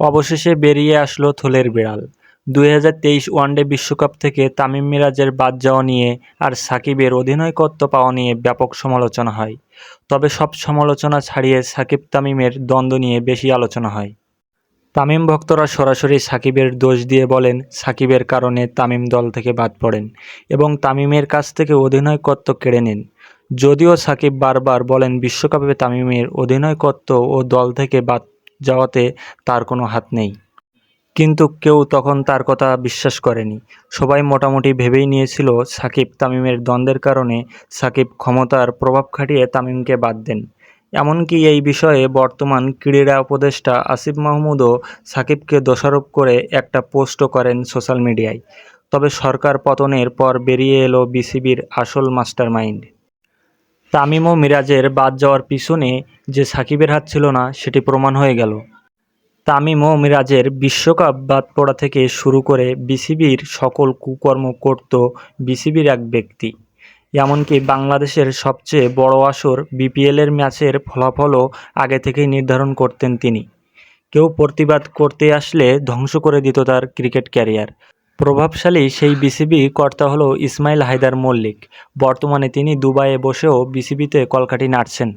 অবশেষে বেরিয়ে আসলো থলের বিড়াল। দুই হাজার তেইশ ওয়ানডে বিশ্বকাপ থেকে তামিম মিরাজের বাদ যাওয়া নিয়ে আর সাকিবের অধিনায়কত্ব পাওয়া নিয়ে ব্যাপক সমালোচনা হয়। তবে সব সমালোচনা ছাড়িয়ে সাকিব তামিমের দ্বন্দ্ব নিয়ে বেশি আলোচনা হয়। তামিম ভক্তরা সরাসরি সাকিবের দোষ দিয়ে বলেন, সাকিবের কারণে তামিম দল থেকে বাদ পড়েন এবং তামিমের কাছ থেকে অধিনায়কত্ব কেড়ে নেন। যদিও সাকিব বারবার বলেন, বিশ্বকাপে তামিমের অধিনায়কত্ব ও দল থেকে বাদ যাওয়াতে তার কোনো হাত নেই। কিন্তু কেউ তখন তার কথা বিশ্বাস করেনি। সবাই মোটামুটি ভেবেই নিয়েছিল, সাকিব তামিমের দ্বন্দ্বের কারণে সাকিব ক্ষমতার প্রভাব খাটিয়ে তামিমকে বাদ দেন। এমনকি এই বিষয়ে বর্তমান ক্রীড়া উপদেষ্টা আসিফ মাহমুদও সাকিবকে দোষারোপ করে একটা পোস্টও করেন সোশ্যাল মিডিয়ায়। তবে সরকার পতনের পর বেরিয়ে এলো বিসিবির আসল মাস্টার মাইন্ড তামিম ও মিরাজের বাদ যাওয়ার পিছনে যে সাকিবের হাত ছিল না, সেটি প্রমাণ হয়ে গেল। তামিম ও মিরাজের বিশ্বকাপ বাদ পড়া থেকে শুরু করে বিসিবির সকল কুকর্ম করত বিসিবির এক ব্যক্তি। এমনকি বাংলাদেশের সবচেয়ে বড় আসর বিপিএলের ম্যাচের ফলাফলও আগে থেকেই নির্ধারণ করতেন তিনি। কেউ প্রতিবাদ করতে আসলে ধ্বংস করে দিত তার ক্রিকেট ক্যারিয়ার। প্রভাবশালী সেই বিসিবি কর্তা হলো ইসমাইল হায়দার মল্লিক। বর্তমানে তিনি দুবাইয়ে বসেও বিসিবিতে কলকাঠি নাড়ছেন।